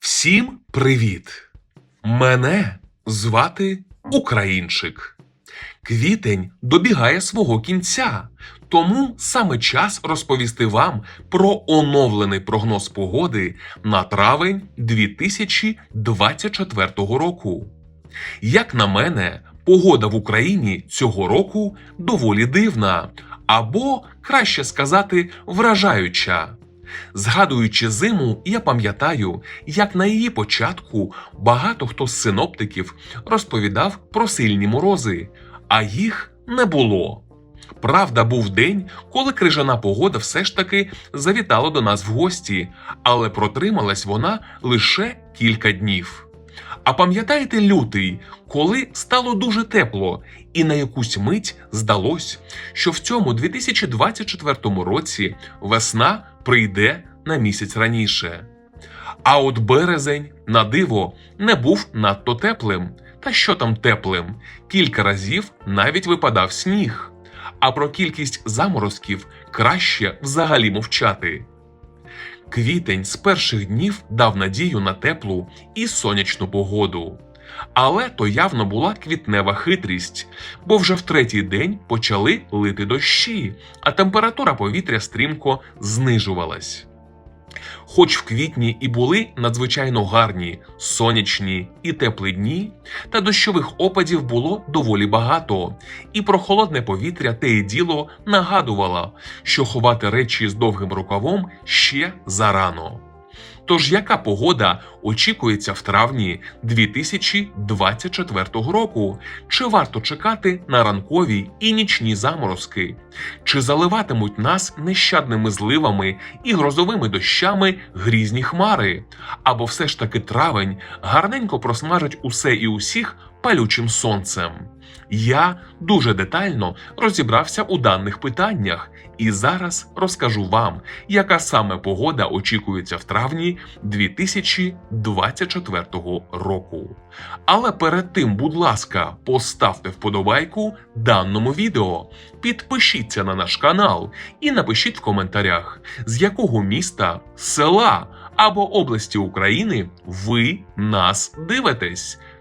Всім привіт! Мене звати Українчик. Квітень добігає свого кінця, тому саме час розповісти вам про оновлений прогноз погоди на травень 2024 року. Як на мене, погода в Україні цього року доволі дивна, або краще сказати, вражаюча. Згадуючи зиму, я пам'ятаю, як на її початку багато хто з синоптиків розповідав про сильні морози, а їх не було. Правда, був день, коли крижана погода все ж таки завітала до нас в гості, але протрималась вона лише кілька днів. А пам'ятаєте лютий, коли стало дуже тепло, і на якусь мить здалось, що в цьому 2024 році весна прийде на місяць раніше. А от березень, на диво, не був надто теплим. Та що там теплим? Кілька разів навіть випадав сніг. А про кількість заморозків краще взагалі мовчати. Квітень з перших днів дав надію на теплу і сонячну погоду. Але то явно була квітнева хитрість, бо вже в третій день почали лити дощі, а температура повітря стрімко знижувалась. Хоч в квітні і були надзвичайно гарні, сонячні і теплі дні, та дощових опадів було доволі багато, і прохолодне повітря те і діло нагадувало, що ховати речі з довгим рукавом ще зарано. Тож яка погода очікується в травні 2024 року? Чи варто чекати на ранкові і нічні заморозки? Чи заливатимуть нас нещадними зливами і грозовими дощами грізні хмари? Або все ж таки травень гарненько просмажить усе і усіх палючим сонцем? Я дуже детально розібрався у даних питаннях і зараз розкажу вам, яка саме погода очікується в травні 2024 року. Але перед тим, будь ласка, поставте вподобайку даному відео, підпишіться на наш канал і напишіть в коментарях, з якого міста, села або області України ви нас дивитесь.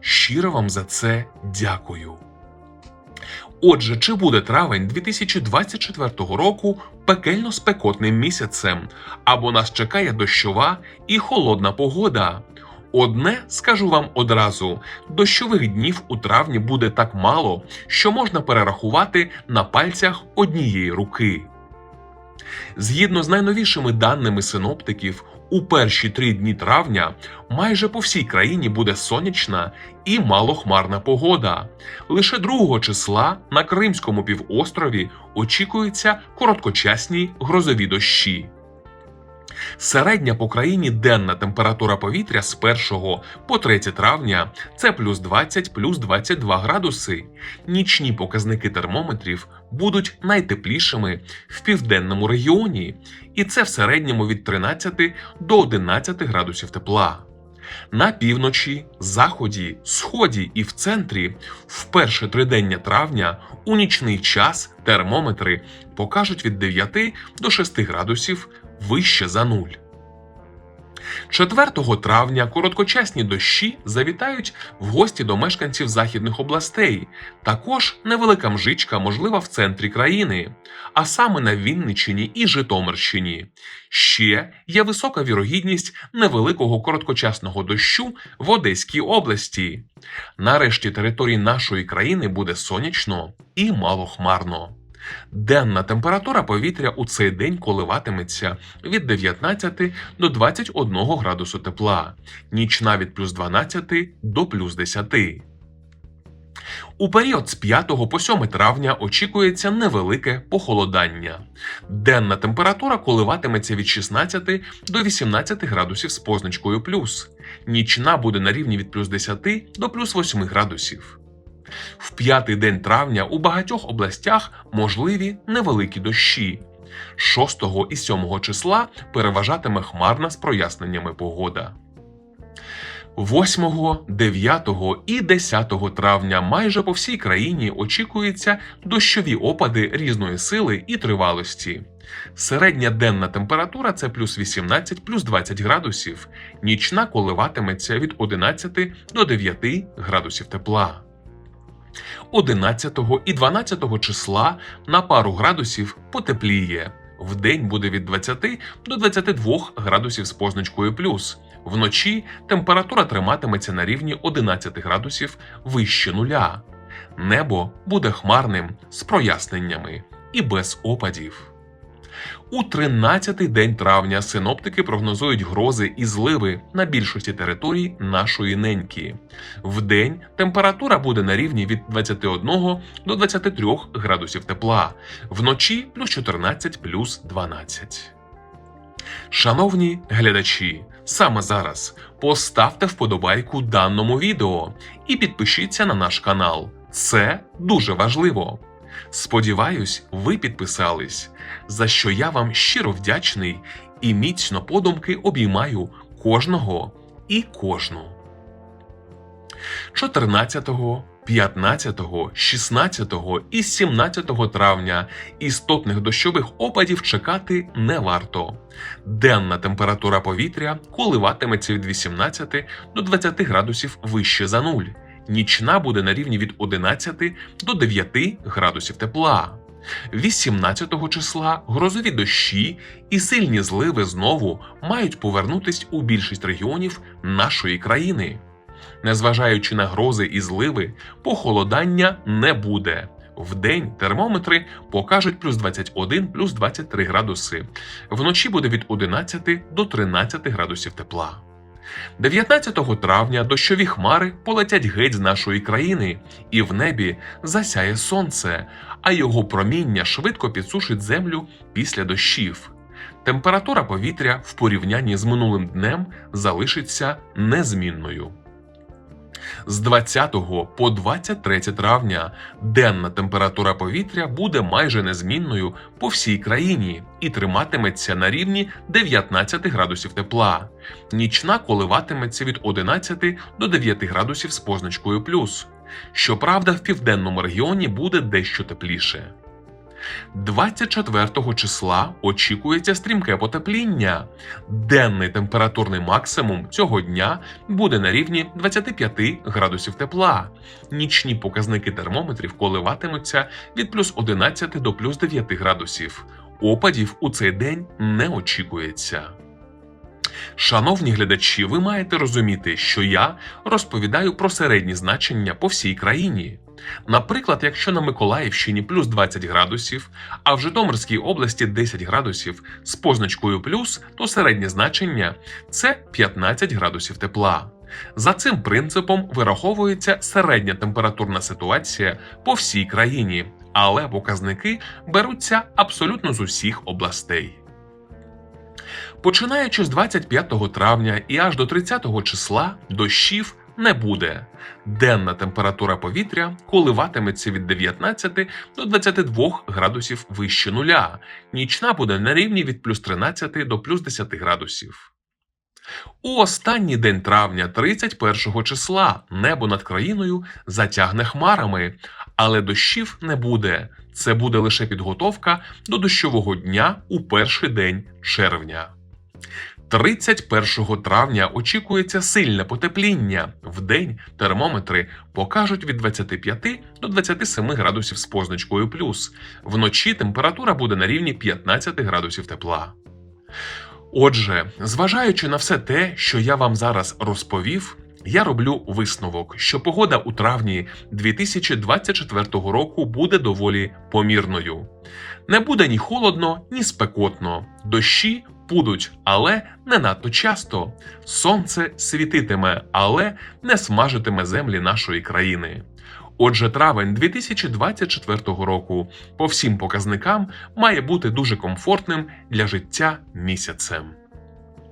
Щиро вам за це дякую. Отже, чи буде травень 2024 року пекельно спекотним місяцем, або нас чекає дощова і холодна погода? Одне скажу вам одразу: дощових днів у травні буде так мало, що можна перерахувати на пальцях однієї руки. Згідно з найновішими даними синоптиків, у перші три дні травня майже по всій країні буде сонячна і малохмарна погода. Лише 2 числа на Кримському півострові очікуються короткочасні грозові дощі. Середня по країні денна температура повітря з 1 по 3 травня це плюс 20 плюс 22 градуси. Нічні показники термометрів будуть найтеплішими в південному регіоні, і це в середньому від 13 до 11 градусів тепла. На півночі, заході, сході і в центрі в перше тридення травня у нічний час термометри покажуть від 9 до 6 градусів вище за нуль. 4 травня короткочасні дощі завітають в гості до мешканців західних областей. Також невелика мжичка можлива в центрі країни, а саме на Вінниччині і Житомирщині. Ще є висока вірогідність невеликого короткочасного дощу в Одеській області. Нарешті території нашої країни буде сонячно і малохмарно. Денна температура повітря у цей день коливатиметься від 19 до 21 градусу тепла, нічна від плюс 12 до плюс 10. У період з 5 по 7 травня очікується невелике похолодання. Денна температура коливатиметься від 16 до 18 градусів з позначкою плюс. Нічна буде на рівні від плюс 10 до плюс 8 градусів. В п'ятий день травня у багатьох областях можливі невеликі дощі. 6 і 7 числа переважатиме хмарна з проясненнями погода. 8, 9 і 10 травня майже по всій країні очікуються дощові опади різної сили і тривалості. Середня денна температура це плюс 18 плюс 20 градусів, нічна коливатиметься від 11 до 9 градусів тепла. 11 і 12 числа на пару градусів потепліє. Вдень буде від 20 до 22 градусів з позначкою плюс. Вночі температура триматиметься на рівні 11 градусів вище нуля. Небо буде хмарним з проясненнями і без опадів. У 13-й день травня синоптики прогнозують грози і зливи на більшості територій нашої неньки. Вдень температура буде на рівні від 21 до 23 градусів тепла, вночі плюс 14 плюс 12. Шановні глядачі, саме зараз поставте вподобайку даному відео і підпишіться на наш канал. Це дуже важливо. Сподіваюсь, ви підписались, за що я вам щиро вдячний і міцно подумки обіймаю кожного і кожну. 14, 15, 16 і 17 травня істотних дощових опадів чекати не варто. Денна температура повітря коливатиметься від 18 до 20 градусів вище за нуль. Нічна буде на рівні від 11 до 9 градусів тепла. 18 числа грозові дощі і сильні зливи знову мають повернутись у більшість регіонів нашої країни. Незважаючи на грози і зливи, похолодання не буде. Вдень термометри покажуть плюс 21, плюс 23 градуси. Вночі буде від 11 до 13 градусів тепла. 19 травня дощові хмари полетять геть з нашої країни, і в небі засяє сонце, а його проміння швидко підсушить землю після дощів. Температура повітря в порівнянні з минулим днем залишиться незмінною. З 20 по 23 травня денна температура повітря буде майже незмінною по всій країні і триматиметься на рівні 19 градусів тепла. Нічна коливатиметься від 11 до 9 градусів з позначкою плюс. Щоправда, в південному регіоні буде дещо тепліше. 24 числа очікується стрімке потепління. Денний температурний максимум цього дня буде на рівні 25 градусів тепла. Нічні показники термометрів коливатимуться від плюс 11 до плюс 9 градусів. Опадів у цей день не очікується. Шановні глядачі, ви маєте розуміти, що я розповідаю про середні значення по всій країні. Наприклад, якщо на Миколаївщині плюс 20 градусів, а в Житомирській області 10 градусів з позначкою плюс, то середнє значення це 15 градусів тепла. За цим принципом вираховується середня температурна ситуація по всій країні, але показники беруться абсолютно з усіх областей. Починаючи з 25 травня і аж до 30 числа дощів не буде. Денна температура повітря коливатиметься від 19 до 22 градусів вище нуля. Нічна буде на рівні від плюс 13 до плюс 10 градусів. У останній день травня, 31 числа, небо над країною затягне хмарами, але дощів не буде. Це буде лише підготовка до дощового дня у перший день червня. 31 травня очікується сильне потепління. Вдень термометри покажуть від 25 до 27 градусів з позначкою плюс. Вночі температура буде на рівні 15 градусів тепла. Отже, зважаючи на все те, що я вам зараз розповів, я роблю висновок, що погода у травні 2024 року буде доволі помірною. Не буде ні холодно, ні спекотно. Дощі будуть, але не надто часто. Сонце світитиме, але не смажитиме землі нашої країни. Отже, травень 2024 року по всім показникам має бути дуже комфортним для життя місяцем.